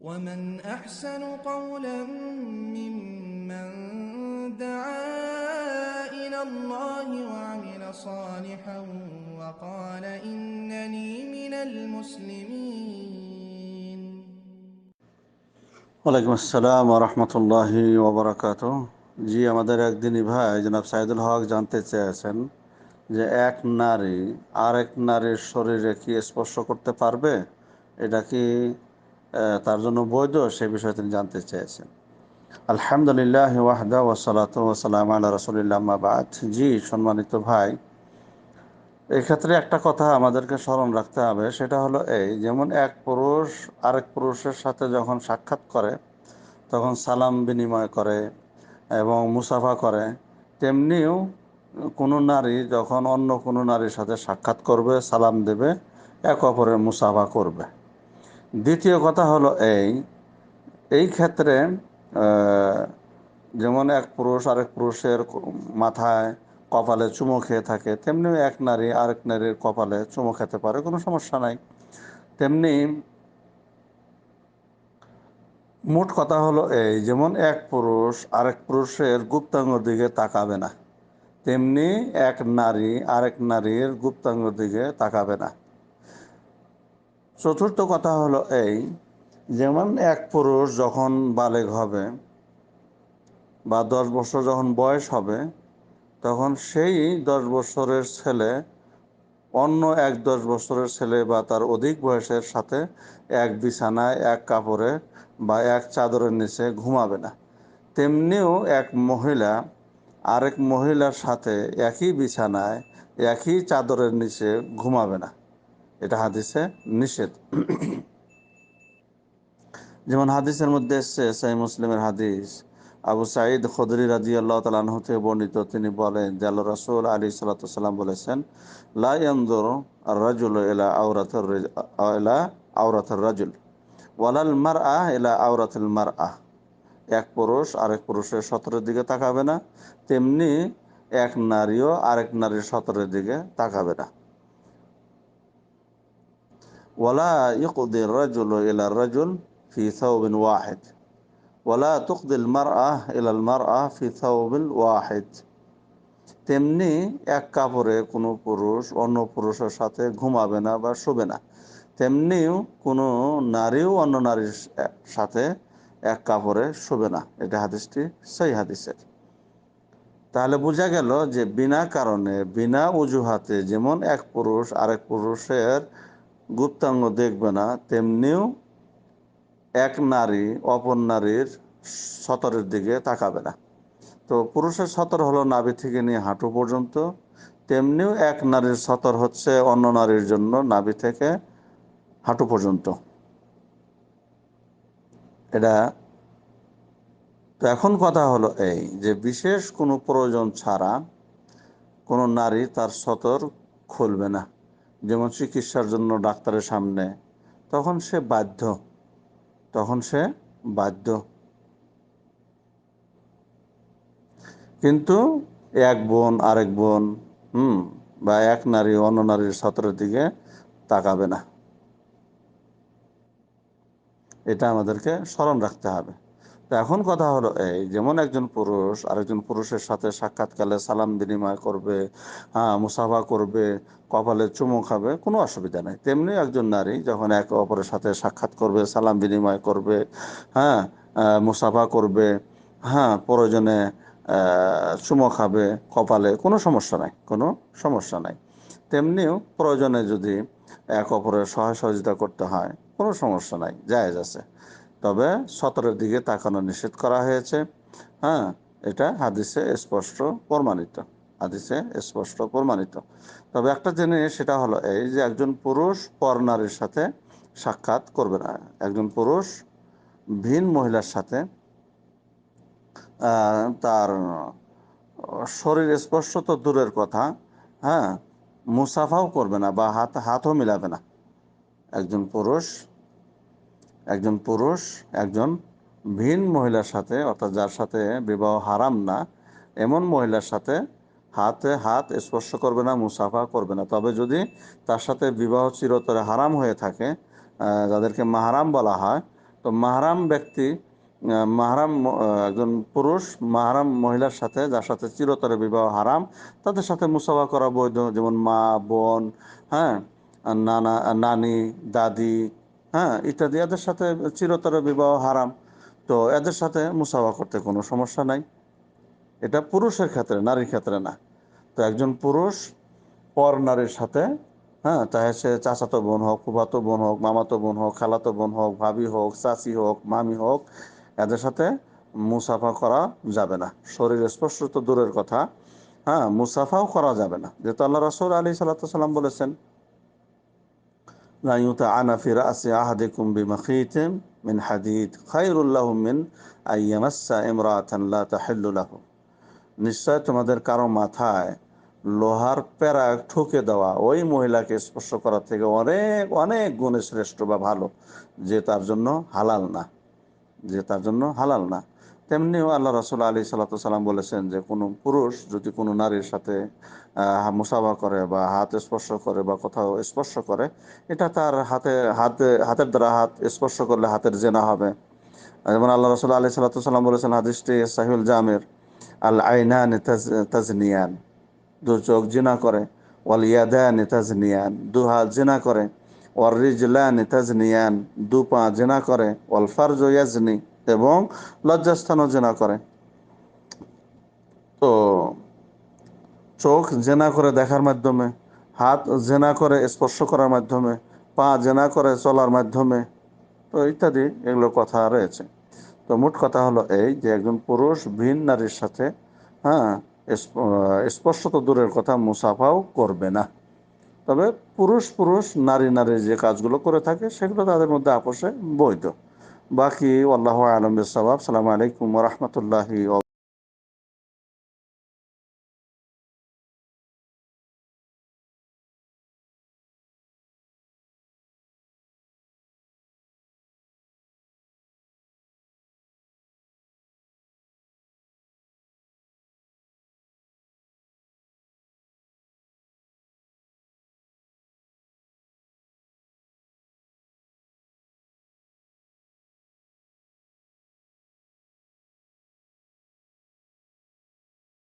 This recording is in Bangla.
ومن أحسن قولا ممن دعا إلى الله وعمل صالحا وقال إنني من المسلمين ওয়ালাইকুম আসসালাম রহমতুল্লাহি ওবরাকাত জি আমাদের একদিনই ভাই জনাব সাইদুল হক জানতে চেয়েছেন যে এক নারী আরেক নারীর শরীরে কি স্পর্শ করতে পারবে এটা কি আহ, তার জন্য বৈধ, সে বিষয়ে তিনি জানতে চেয়েছেন। আলহামদুলিল্লাহ ওয়াহদা ওসালাত আল্লাহ রসুলিল্লাহ বাদ। জি, সম্মানিত ভাই, এক্ষেত্রে একটা কথা আমাদেরকে স্মরণ রাখতে হবে, সেটা হলো এই, যেমন এক পুরুষ আরেক পুরুষের সাথে যখন সাক্ষাৎ করে, তখন সালাম বিনিময় করে এবং মুসাফা করে, তেমনিও কোনো নারী যখন অন্য কোনো নারীর সাথে সাক্ষাৎ করবে, সালাম দেবে, এক অপরের মুসাফা করবে। দ্বিতীয় কথা হলো এই এই ক্ষেত্রে যেমন এক পুরুষ আরেক পুরুষের মাথায় কপালে চুমো খেয়ে থাকে, তেমনি এক নারী আরেক নারীর কপালে চুমো খেতে পারে, কোনো সমস্যা নাই। তেমনি মোট কথা হলো এই, যেমন এক পুরুষ আরেক পুরুষের গুপ্তাঙ্গর দিকে তাকাবে না, তেমনি এক নারী আরেক নারীর গুপ্তাঙ্গর দিকে তাকাবে না। চতুর্থ কথা হলো এই, যেমন এক পুরুষ যখন বালেগ হবে বা দশ বছর যখন বয়স হবে, তখন সেই দশ বছরের ছেলে অন্য এক দশ বছরের ছেলে বা তার অধিক বয়সের সাথে এক বিছানায়, এক কাপড়ে বা এক চাদরের নিচে ঘুমাবে না। তেমনিও এক মহিলা আরেক মহিলার সাথে একই বিছানায়, একই চাদরের নিচে ঘুমাবে না। এটা হাদিসে নিষেধ। যেমন হাদিসের মধ্যে এসছে সাই মুসলিমের হাদিস। আবু সাঈদ খদরি রাজি আল্লাহ তালাহ থেকে বর্ণিত, তিনি বলেন যে আল্লাহ রসুল আলী সাল্লাম বলেছেন লাইন্দর রাজুল এলা আওরাতর এলা আওরাতর রাজুল, ওয়ালাল মার আহ এলা আওরাতুল মার আহ এক পুরুষ আরেক পুরুষের সতরের দিকে তাকাবে না, তেমনি এক নারীও আরেক নারীর সতরের দিকে তাকাবে না। ওয়ালা ইকুদি রাজুল ইলা রাজুল ফি সাউবিন ওয়াহিদ ওয়ালা তুকদিল মার আহ ইলাল মার তেমনি এক কাপড়ে কোনো পুরুষ অন্য পুরুষের সাথে ঘুমাবে না বা শোবে না। তেমনিও কোনো নারীও অন্য নারীর সাথে এক কাপড়ে শোবে না। এটা হাদিসটি সেই হাদিসের। তাহলে বোঝা গেল যে বিনা কারণে, বিনা অজুহাতে যেমন এক পুরুষ আরেক পুরুষের গুপ্তাঙ্গ দেখবে না, তেমনিও এক নারী অপর নারীর সতরের দিকে তাকাবে না। তো পুরুষের সতর হলো নাভি থেকে নিয়ে হাঁটু পর্যন্ত, তেমনিও এক নারীর সতর হচ্ছে অন্য নারীর জন্য নাভি থেকে হাঁটু পর্যন্ত। এটা তো এখন কথা হলো এই যে বিশেষ কোনো প্রয়োজন ছাড়া কোনো নারী তার সতর খুলবে না। যেমন চিকিৎসার জন্য ডাক্তারের সামনে, তখন সে বাধ্য, তখন সে বাধ্য। কিন্তু এক বোন, আরেক বোন, হুম, বা এক নারী, অন্য নারীর সতরের দিকে তাকাবে না। এটা আমাদেরকে স্মরণ রাখতে হবে। তো এখন কথা হলো, এই যেমন একজন পুরুষ, আরেকজন পুরুষের সাথে সাক্ষাৎকালে সালাম বিনিময় করবে হ্যাঁ মুসাফা করবে, কপালে চুমু খাবে, কোনো অসুবিধা নেই। তেমনি একজন নারী যখন একে অপরের সাথে সাক্ষাৎ করবে, সালাম বিনিময় করবে হ্যাঁ মুসাফা করবে হ্যাঁ প্রয়োজনে চুমো খাবে, কপালে, কোনো সমস্যা নাই, কোনো সমস্যা নাই। তেমনিও প্রয়োজনে যদি এক অপরের সহায় সহযোগিতা করতে হয়, কোনো সমস্যা নাই, জায়েজ আছে। তবে সতরের দিকে তাকানো নিষেধ করা হয়েছে। হ্যাঁ এটা হাদিসে স্পষ্ট প্রমাণিত। হাদিসে স্পষ্ট প্রমাণিত। তবে একটা জিনিস, সেটা হলো এই যে একজন পুরুষ পর নারীর সাথে সাক্ষাৎ করবে না। একজন পুরুষ ভিন মহিলার সাথে তার শরীর স্পর্শ তো দূরের কথা হ্যাঁ মুসাফাও করবে না বা হাত, হাতও মিলাবে না। একজন পুরুষ একজন পুরুষ, একজন ভিন মহিলার সাথে, অর্থাৎ যার সাথে বিবাহ হারাম না, এমন মহিলার সাথে হাতে হাত স্পর্শ করবে না, মুসাফা করবে না। তবে যদি তার সাথে বিবাহ চিরতরে হারাম হয়ে থাকে যাদেরকে মাহারাম বলা হয়, তো মাহারাম ব্যক্তি মাহারাম একজন পুরুষ, মাহারাম মহিলার সাথে যার সাথে চিরতরে বিবাহ হারাম, তাদের সাথে মুসাফা করা বৈধ, যেমন মা, বোন হ্যাঁ নানা, নানি, দাদি হ্যাঁ ইত্যাদি। এদের সাথে চিরতর বিবাহ হারাম। তো এদের সাথে মুসাফা করতে কোনো সমস্যা নাই। এটা পুরুষের ক্ষেত্রে, নারীর ক্ষেত্রে না। তো একজন পুরুষ পর নারীর সাথে হ্যাঁ তাহলে সে চাচাতো বোন হোক, ফুফাতো বোন হোক, মামাতো বোন হোক, খালাতো বোন হোক, ভাবি হোক, চাচি হোক, মামি হোক, এদের সাথে মুসাফা করা যাবে না। শরীর স্পর্শ তো দূরের কথা। হ্যাঁ মুসাফাও করা যাবে না। যেহেতু আল্লাহ রসুল আলী সাল্লা সাল্লাম বলেছেন لا يطعن في رأس أحدكم بمخيط من حديد خير له من أن يمس امرأة لا تحل له নিশ্চয় তোমাদের কারো মাথায় লোহার প্যারা ঠুকে দেওয়া ওই মহিলাকে স্পর্শ করার থেকে অনেক অনেক গুণে শ্রেষ্ঠ বা ভালো যে তার জন্য হালাল না যে তার জন্য হালাল না তেমনিও আল্লাহ রসুল আলী সাল্লাম বলেছেন যে কোনো পুরুষ যদি কোনো নারীর সাথে মুসাফা করে বা হাত স্পর্শ করে বা কোথাও স্পর্শ করে, এটা তার হাতে হাতে, হাতের দ্বারা হাত স্পর্শ করলে হাতের জেনা হবে। যেমন আল্লাহ রসুল আলী সাল্লাম বলেছেন হাদিসটি সাহিউল জামের আল আইনান তাজনিয়ান, দু চোখ জিনা করে ওয়াল ইয়াদান তাজনিয়ান, দু হাত জিনা করে ওয়াল রিজলান তাজনিয়ান, দু পা জিনা করে ওয়াল ফারজ ইয়াজনি এবং লজ্জাস্থানও জেনা করে। তো চোখ জেনা করে দেখার মাধ্যমে, হাত জেনা করে স্পর্শ করার মাধ্যমে, পা জেনা করে চলার মাধ্যমে, তো ইত্যাদি এগুলো কথা রয়েছে। তো মোট কথা হলো এই যে একজন পুরুষ ভিন নারীর সাথে হ্যাঁ স্প- স্পর্শ তো দূরের কথা, মুসাফাও করবে না। তবে পুরুষ পুরুষ, নারী নারী যে কাজগুলো করে থাকে, সেগুলো তাদের মধ্যে আপোষে বৈধ। বাকি আল্লাহ আলম সালাম আলাইকুম রহমতুল্লাহি